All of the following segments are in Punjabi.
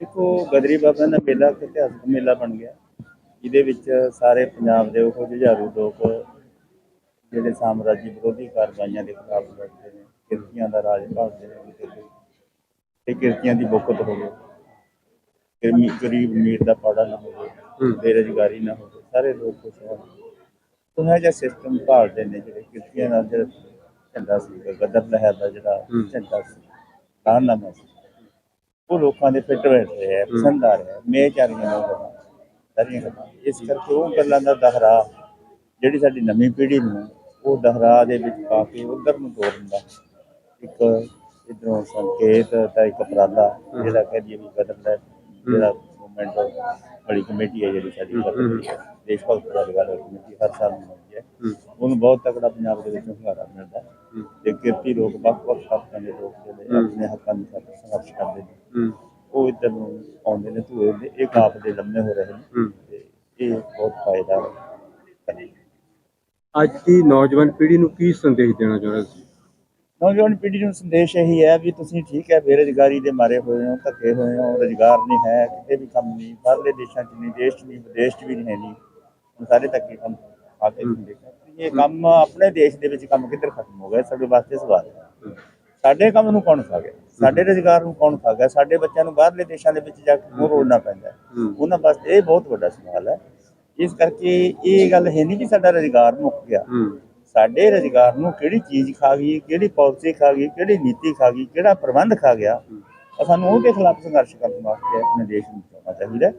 ਦੇਖੋ ਗਦਰੀ ਬਾਬਿਆਂ ਦਾ ਮੇਲਾ ਇੱਕ ਇਤਿਹਾਸਕ ਮੇਲਾ ਬਣ ਗਿਆ ਜਿਹਦੇ ਵਿੱਚ ਸਾਰੇ ਪੰਜਾਬ ਦੇ ਉਹ ਜੁਝਾਰੂ ਲੋਕ ਜਿਹੜੇ ਸਾਮਰਾਜੀ ਵਿਰੋਧੀ ਕਾਰਵਾਈਆਂ ਦੇ ਖਿਲਾਫ ਲੜਦੇ ਨੇ ਕਿਰਤੀਆਂ ਦਾ ਰਾਜ ਭਾਲਦੇ ਨੇ ਤੇ ਕਿਰਤੀਆਂ ਦੀ ਬੁੱਕਤ ਹੋਵੇ ਗਰੀਬ ਗਰੀਬ ਅਮੀਰ ਦਾ ਪਾੜਾ ਨਾ ਹੋਵੇ ਬੇਰੁਜ਼ਗਾਰੀ ਨਾ ਹੋਵੇ ਸਾਰੇ ਲੋਕ ਖੁਸ਼ ਹੋਣ। ਉਹਨਾਂ ਜਿਹਾ ਸਿਸਟਮ ਭਾਲਦੇ ਨੇ ਜਿਹੜੇ ਕਿਰਤੀਆਂ ਦਾ ਜਿਹੜਾ ਝੰਡਾ ਸੀ ਗਦਰ ਲਹਿਰ ਦਾ ਜਿਹੜਾ ਝੰਡਾ ਸੀ ਕਾਰਨਾਮਾ ਸੀ ਉਹ ਲੋਕਾਂ ਦੇ ਫਿੱਟ ਬੈਠ ਰਿਹਾ ਹੈ ਪਸੰਦ ਆ ਰਿਹਾ ਹੈ ਮੇਚਾਰੀਆਂ ਨਾਲ ਗੱਲਾਂ ਸਾਰੀਆਂ ਗੱਲਾਂ। ਇਸ ਕਰਕੇ ਉਹ ਗੱਲਾਂ ਦਾ ਦਹਰਾ ਜਿਹੜੀ ਸਾਡੀ ਨਵੀਂ ਪੀੜ੍ਹੀ ਨੂੰ ਉਹ ਦਹਰਾ ਦੇ ਵਿੱਚ ਪਾ ਕੇ ਉਧਰ ਨੂੰ ਤੋਰਨ ਦਾ ਇੱਕ ਇਧਰੋਂ ਸੰਕੇਤ ਤਾਂ ਇੱਕ ਉਪਰਾਲਾ ਜਿਹੜਾ ਕਹਿੰਦੀ ਵੀ ਬਦਲ ਹੈ ਜਿਹੜਾ ਮੂਵਮੈਂਟ ਬੜੀ ਕਮੇਟੀ ਹੈ ਜਿਹੜੀ ਸਾਡੀ ਦੇਸ਼ ਭਗਤ ਦਾ ਗੱਲ ਕਮੇਟੀ ਹਰ ਸਾਲ ਹੁੰਦੀ ਹੈ। ਉਹਨੂੰ ਬਹੁਤ ਤਕੜਾ ਪੰਜਾਬ ਦੇ ਵਿੱਚ ਹੁੰਗਾਰਾ ਮਿਲਦਾ। ਤੇ ਕਿਰਤੀ ਲੋਕ ਵੱਖ-ਵੱਖ ਖਾਤਾਂ ਦੇ ਲੋਕ ਜਿਹੜੇ ਆਪਣੇ ਹੱਕਾਂ ਦੀ ਸੰਘਰਸ਼ ਕਰਦੇ ਨੇ। ਉਹ ਇੱਧਰ ਨੂੰ ਆਉਂਦੇ ਨੇ ਧੂਏ ਦੇ ਇਹ ਕਾਪ ਦੇ ਲੰਮੇ ਹੋ ਰਹੇ ਨੇ। ਤੇ ਇਹ ਬਹੁਤ ਫਾਇਦਾ ਹੈ। ਅੱਜ ਦੀ ਨੌਜਵਾਨ ਪੀੜ੍ਹੀ ਨੂੰ ਕੀ ਸੰਦੇਸ਼ ਦੇਣਾ ਚਾਹੁੰਦੇ ਤੁਸੀਂ? ਨੌਜਵਾਨ ਪੀੜ੍ਹੀ ਨੂੰ ਸੰਦੇਸ਼ ਇਹੀ ਹੈ ਵੀ ਤੁਸੀਂ ਠੀਕ ਹੈ ਬੇਰੁਜ਼ਗਾਰੀ ਦੇ ਮਾਰੇ ਹੋਏ ਹੋ ਧੱਕੇ ਹੋਏ ਹੋ ਰੁਜ਼ਗਾਰ ਨਹੀਂ ਹੈ ਕਿਤੇ ਵੀ ਕੰਮ ਨਹੀਂ ਬਾਹਰਲੇ ਦੇਸ਼ਾਂ 'ਚ ਨਹੀਂ ਦੇਸ਼ 'ਚ ਨਹੀਂ ਵਿਦੇਸ਼ 'ਚ ਵੀ ਨਹੀਂ ਹੈ ਨਹੀਂ ਸਾਰੇ ਧੱਕੇ ਕੰਮ ਆ ਕੇ ਹੁੰਦੇ ਇਹ ਕੰਮ ਆਪਣੇ ਦੇਸ਼ ਦੇ ਵਿੱਚ ਕੰਮ ਕਿੱਧਰ ਖਤਮ ਹੋ ਗਿਆ ਸਾਡੇ ਵਾਸਤੇ ਸਵਾਲ ਹੈ। ਸਾਡੇ ਕੰਮ ਨੂੰ ਕੌਣ ਖਾ ਗਿਆ? ਸਾਡੇ ਰੁਜ਼ਗਾਰ ਨੂੰ ਕੌਣ ਖਾ ਗਿਆ? ਸਾਡੇ ਬੱਚਿਆਂ ਨੂੰ ਬਾਹਰਲੇ ਦੇਸ਼ਾਂ ਦੇ ਵਿੱਚ ਜਾ ਕੇ ਕਿਉਂ ਰੋਲਣਾ ਪੈਂਦਾ? ਉਹਨਾਂ ਵਾਸਤੇ ਇਹ ਬਹੁਤ ਵੱਡਾ ਸਵਾਲ ਹੈ। ਇਸ ਕਰਕੇ ਇਹ ਗੱਲ ਹੈ ਨਹੀਂ ਕਿ ਸਾਡਾ ਰੁਜ਼ਗਾਰ ਮੁੱਕ ਗਿਆ। ਸਾਡੇ ਰੁਜ਼ਗਾਰ ਨੂੰ ਕਿਹੜੀ ਚੀਜ਼ ਖਾ ਗਈ ਕਿਹੜੀ ਪਾਲਿਸੀ ਖਾ ਗਈ ਕਿਹੜੀ ਨੀਤੀ ਖਾ ਗਈ ਕਿਹੜਾ ਪ੍ਰਬੰਧ ਖਾ ਗਿਆ ਸਾਨੂੰ ਉਹਦੇ ਖਿਲਾਫ ਸੰਘਰਸ਼ ਕਰਨ ਵਾਸਤੇ ਆਪਣੇ ਦੇਸ਼ ਨੂੰ ਬਚਾਉਣਾ ਚਾਹੀਦਾ।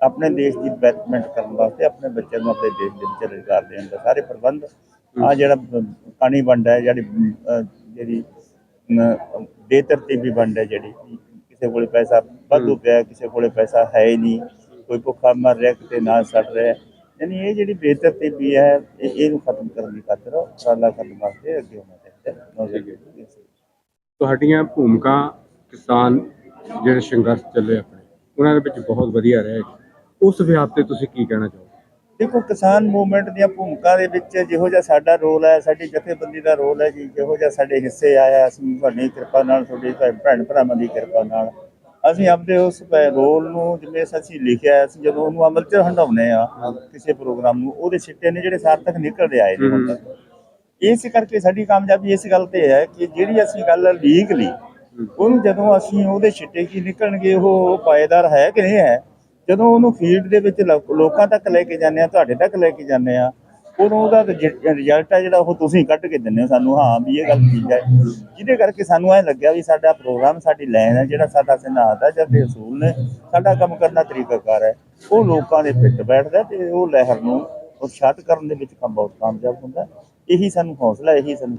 ਆਪਣੇ ਦੇਸ਼ ਦੀ ਡਿਵੈਲਪਮੈਂਟ ਕਰਨ ਵਾਸਤੇ ਆਪਣੇ ਬੱਚਿਆਂ ਨੂੰ ਆਪਣੇ ਦੇਸ਼ ਦੇ ਵਿੱਚ ਰੁਜ਼ਗਾਰ ਦੇਣ ਦਾ ਸਾਰੇ ਪ੍ਰਬੰਧ। ਆ ਜਿਹੜਾ ਪਾਣੀ ਵੰਡ ਹੈ ਜਿਹੜੀ ਜਿਹੜੀ ਬੇਤਰਤੀਬੀ ਵੰਡ ਹੈ ਜਿਹੜੀ ਕਿਸੇ ਕੋਲੇ ਪੈਸਾ ਵਾਧੂ ਪਿਆ ਕਿਸੇ ਕੋਲੇ ਪੈਸਾ ਹੈ ਹੀ ਨਹੀਂ ਕੋਈ ਭੁੱਖਾ ਮਰ ਰਿਹਾ ਕਿਤੇ ਨਾ ਸੜ ਰਿਹਾ ਯਾਨੀ ਇਹ ਜਿਹੜੀ ਬੇਤਰਤੀਬੀ ਹੈ ਇਹ ਇਹਨੂੰ ਖਤਮ ਕਰਨ ਦੀ ਖਾਤਰ ਉਪਰਾਲਾ ਕਰਨ ਵਾਸਤੇ ਅੱਗੇ ਹੋਣਾ ਚਾਹੀਦਾ ਹੈ। ਤੁਹਾਡੀਆਂ ਭੂਮਿਕਾ ਕਿਸਾਨ ਜਿਹੜੇ ਸੰਘਰਸ਼ ਚੱਲੇ ਆਪਣੇ ਉਹਨਾਂ ਦੇ ਵਿੱਚ ਬਹੁਤ ਵਧੀਆ ਰਹੇ ਉਸ ਵਿਆਪ ਤੇ ਤੁਸੀਂ ਕੀ ਕਹਿਣਾ ਚਾਹੋਗੇ? ਦੇਖੋ ਕਿਸਾਨ ਮੂਵਮੈਂਟ ਦੀਆਂ ਭੂਮਿਕਾ ਦੇ ਵਿੱਚ ਜਿਹੋ ਜਿਹਾ ਸਾਡਾ ਰੋਲ ਹੈ ਸਾਡੀ ਜਥੇਬੰਦੀ ਦਾ ਰੋਲ ਹੈ ਜੀ ਜਿਹੋ ਜਿਹਾ ਸਾਡੇ ਹਿੱਸੇ ਆਇਆ ਅਸੀਂ ਤੁਹਾਡੀ ਕਿਰਪਾ ਨਾਲ ਤੁਹਾਡੇ ਭੈ- ਭੈਣ ਭਰਾਵਾਂ ਦੀ ਕਿਰਪਾ ਨਾਲ ਅਸੀਂ ਆਪਦੇ ਉਸ ਰੋਲ ਨੂੰ ਜਿਵੇਂ ਅਸੀਂ ਲਿਖਿਆ ਹੈ, ਅਸੀਂ ਜਦੋਂ ਉਹਨੂੰ ਅਮਲ 'ਚ ਹੰਡਾਉਨੇ ਆ ਕਿਸੇ ਪ੍ਰੋਗਰਾਮ ਨੂੰ ਉਹਦੇ ਸਿੱਟੇ ਨੇ ਜਿਹੜੇ ਸਾਰਥਕ ਨਿਕਲਦੇ ਆਏ ਨੇ ਹੁਣ ਤੱਕ। ਇਸ ਕਰਕੇ ਸਾਡੀ ਕਾਮਯਾਬੀ ਇਸ ਗੱਲ ਤੇ ਹੈ ਕਿ ਜਿਹੜੀ ਅਸੀਂ ਗੱਲ ਲੀਗਲੀ ਉਹਨੂੰ ਜਦੋਂ ਅਸੀਂ ਉਹਦੇ ਛਿੱਟੇ ਕੀ ਨਿਕਲਣਗੇ ਉਹ ਪਾਏਦਾਰ ਹੈ ਕਿ ਨਹੀਂ ਹੈ ਜਦੋਂ ਉਹਨੂੰ ਫੀਲਡ ਦੇ ਵਿੱਚ ਲੋਕਾਂ ਤੱਕ ਲੈ ਕੇ ਜਾਂਦੇ ਆ ਤੁਹਾਡੇ ਤੱਕ ਲੈ ਕੇ ਜਾਂਦੇ ਆ ਉਦੋਂ ਉਹਦਾ ਰਿਜ਼ਲਟ ਹੈ ਜਿਹੜਾ ਉਹ ਤੁਸੀਂ ਕੱਢ ਕੇ ਦਿੰਦੇ ਹੋ ਸਾਨੂੰ, ਹਾਂ ਵੀ ਇਹ ਗੱਲ ਠੀਕ ਹੈ। ਜਿਹਦੇ ਕਰਕੇ ਸਾਨੂੰ ਐ ਲੱਗਿਆ ਵੀ ਸਾਡਾ ਪ੍ਰੋਗਰਾਮ ਸਾਡੀ ਲਾਈਨ ਹੈ, ਜਿਹੜਾ ਸਾਡਾ ਸਿਧਾਂਤ ਹੈ ਜਿਹੜੇ ਅਸੂਲ ਨੇ, ਸਾਡਾ ਕੰਮ ਕਰਨਾ ਤਰੀਕਾਕਾਰ ਹੈ। ਉਹ ਲੋਕਾਂ ਦੇ ਪਿੱਟ ਬੈਠਦਾ ਤੇ ਉਹ ਲਹਿਰ ਨੂੰ ਉਤਸ਼ਾਹਿਤ ਕਰਨ ਦੇ ਵਿੱਚ ਕੰਮ ਬਹੁਤ ਕਾਮਯਾਬ ਹੁੰਦਾ। ਇਹੀ ਸਾਨੂੰ ਹੌਸਲਾ, ਇਹੀ ਸਾਨੂੰ